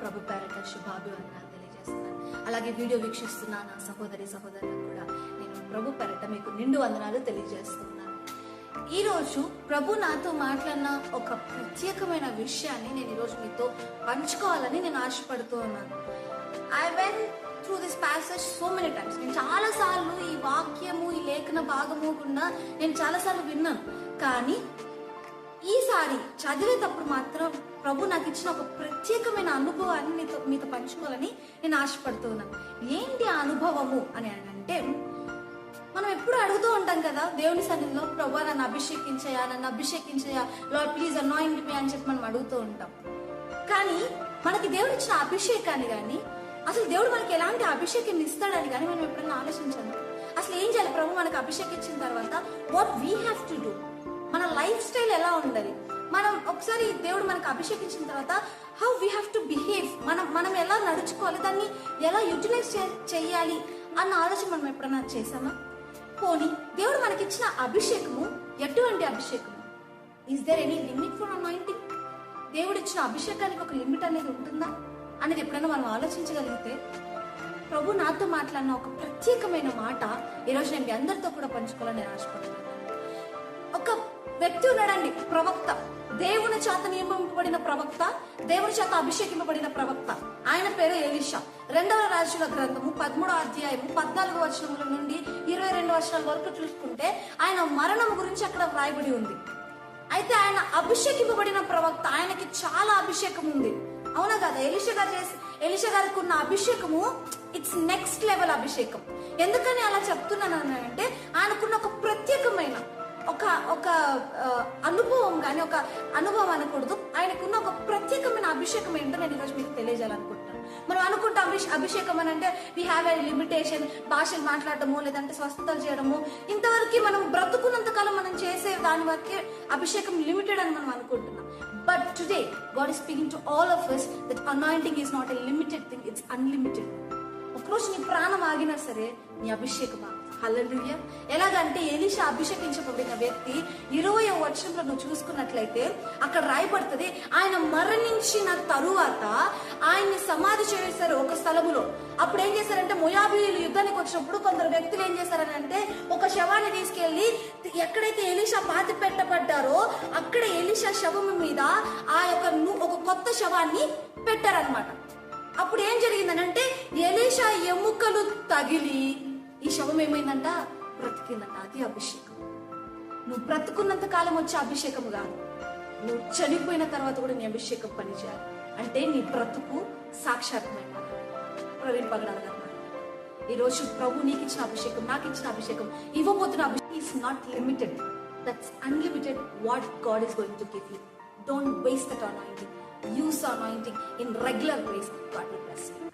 ప్రభు పేరట శుభాభివందనాలు తెలియజేస్తున్నాను. అలాగే వీడియో వీక్షిస్తున్న నా సహోదరి సహోదరులకు కూడా నేను ప్రభు పేరట మీకు నిండు వందనాలు తెలియజేస్తున్నాను. ఈరోజు ప్రభు నాతో మాట్లాడిన ఒక ప్రత్యేకమైన విషయాన్ని నేను ఈరోజు మీతో పంచుకోవాలని నేను ఆశపడుతూ ఉన్నాను. I went through this passage so many times నేను చాలాసార్లు ఈ వాక్యము ఈ లేఖన భాగము గుండా నేను చాలాసార్లు విన్నాను. కానీ ఈసారి చదివేటప్పుడు మాత్రం ప్రభు నాకు ఇచ్చిన ఒక ప్రత్యేకమైన అనుభవాన్ని మీతో మీతో పంచుకోవాలని నేను ఆశపడుతున్నాను ఏంటి ఆ అనుభవము? అని అంటే మనం ఎప్పుడు అడుగుతూ ఉంటాం కదా దేవుని సన్నిధిలో ప్రభు నన్ను అభిషేకించయా నన్ను అభిషేకించయా లార్డ్ ప్లీజ్ అనాయింట్ మీ అని చెప్పి మనం అడుగుతూ ఉంటాం. కానీ మనకి దేవుడు ఇచ్చిన అభిషేకాన్ని కానీ అసలు దేవుడు మనకి ఎలాంటి అభిషేకం ఇస్తాడని కానీ మనం ఎప్పుడైనా ఆలోచించాము? అసలు ఏం చేయాలి? ప్రభు మనకు అభిషేకం ఇచ్చిన తర్వాత what we have to do మన లైఫ్ స్టైల్ ఎలా ఉండాలి? మనం ఒకసారి దేవుడు మనకు అభిషేకించిన తర్వాత how we have to behave మనం మనం ఎలా నడుచుకోవాలి దాన్ని ఎలా యూటిలైజ్ చేయాలి అన్న ఆలోచన మనం ఎప్పుడైనా చేసామా పోనీ దేవుడు మనకి ఇచ్చిన అభిషేకము ఎటువంటి అభిషేకము? Is there any limit for anointing దేవుడు ఇచ్చిన అభిషేకానికి ఒక లిమిట్ అనేది ఉంటుందా? అనేది ఎప్పుడైనా మనం ఆలోచించగలిగితే ప్రభు నాతో మాట్లాడిన ఒక ప్రత్యేకమైన మాట ఈరోజు నేను మీ అందరితో కూడా పంచుకోవాలని నేను ఆశపడుతున్నాను. ఒక వ్యక్తి ఉన్నాడండి ప్రవక్త. దేవుని చేత నియమింపబడిన ప్రవక్త దేవుని చేత అభిషేకింపబడిన ప్రవక్త. ఆయన పేరు ఎలిషా. రెండవ రాజుల గ్రంథము పదమూడో అధ్యాయము పద్నాలుగు వచనముల నుండి ఇరవై రెండు వచనాల వరకు చూసుకుంటే ఆయన మరణం గురించి అక్కడ వ్రాయబడి ఉంది. అయితే ఆయన అభిషేకింపబడిన ప్రవక్త ఆయనకి చాలా అభిషేకం ఉంది. అవునా కదా? ఎలిష గారు చేసి ఎలిష గారికి ఉన్న అభిషేకము ఇట్స్ నెక్స్ట్ లెవెల్ అభిషేకం. ఎందుకని అలా చెప్తున్నాను అంటే ఆయనకున్న ఒక ప్రత్యేకమైన ఒక ఒక అనుభవం కానీ ఒక అనుభవం అనకూడదు. ఆయనకున్న ఒక ప్రత్యేకమైన అభిషేకం ఏంటో నేను ఈరోజు మీకు తెలియజేయాలనుకుంటున్నాను. మనం అనుకుంటాం అభిషేకం అని అంటే వీ హ్యావ్ ఏ లిమిటేషన్ భాషలు మాట్లాడటము లేదంటే స్వస్థతలు చేయడము. ఇంతవరకు మనం బ్రతుకున్నంత కాలం మనం చేసే దాని వరకే అభిషేకం లిమిటెడ్ అని మనం అనుకుంటున్నాం. But today God is speaking to all of us that anointing is not a limited thing it's unlimited ఒకరోజు నీ ప్రాణం ఆగినా సరే నీ అభిషేకం హల్లెలూయా ఎలాగంటే ఎలిషా అభిషేకించబడిన వ్యక్తి ఇరవై వర్షంలో నువ్వు చూసుకున్నట్లయితే అక్కడ రాయబడుతుంది ఆయన మరణించిన తరువాత ఆయన్ని సమాధి చేశారు ఒక స్థలములో. అప్పుడు ఏం చేశారంటే మొయాబీలు యుద్ధానికి వచ్చినప్పుడు కొందరు వ్యక్తులు ఏం చేశారని అంటే ఒక శవాన్ని తీసుకెళ్ళి ఎక్కడైతే ఎలిషా పాతి పెట్టబడ్డారో అక్కడ ఎలిషా శవము మీద ఆ యొక్క ఒక కొత్త శవాన్ని పెట్టారనమాట అప్పుడు ఏం జరిగిందనంటే ఎలీషా ఎముకలు తగిలి ఈ శవం ఏమైందంట? బ్రతికిందంట. అది అభిషేకం. నువ్వు బ్రతుకున్నంత కాలం వచ్చే అభిషేకం కాదు. నువ్వు చనిపోయిన తర్వాత కూడా నీ అభిషేకం పనిచేయాలి. అంటే నీ బ్రతుకు సాక్షాత్మైన ప్రవీణ్ పగడాల గారు ఈ రోజు ప్రభు నీకు ఇచ్చిన అభిషేకం నాకు ఇచ్చిన అభిషేకం ఇవ్వబోతున్న అభిషేకం. Is not limited that's unlimited what God is going to give you don't waste that anointing use anointing in regular ways God will bless you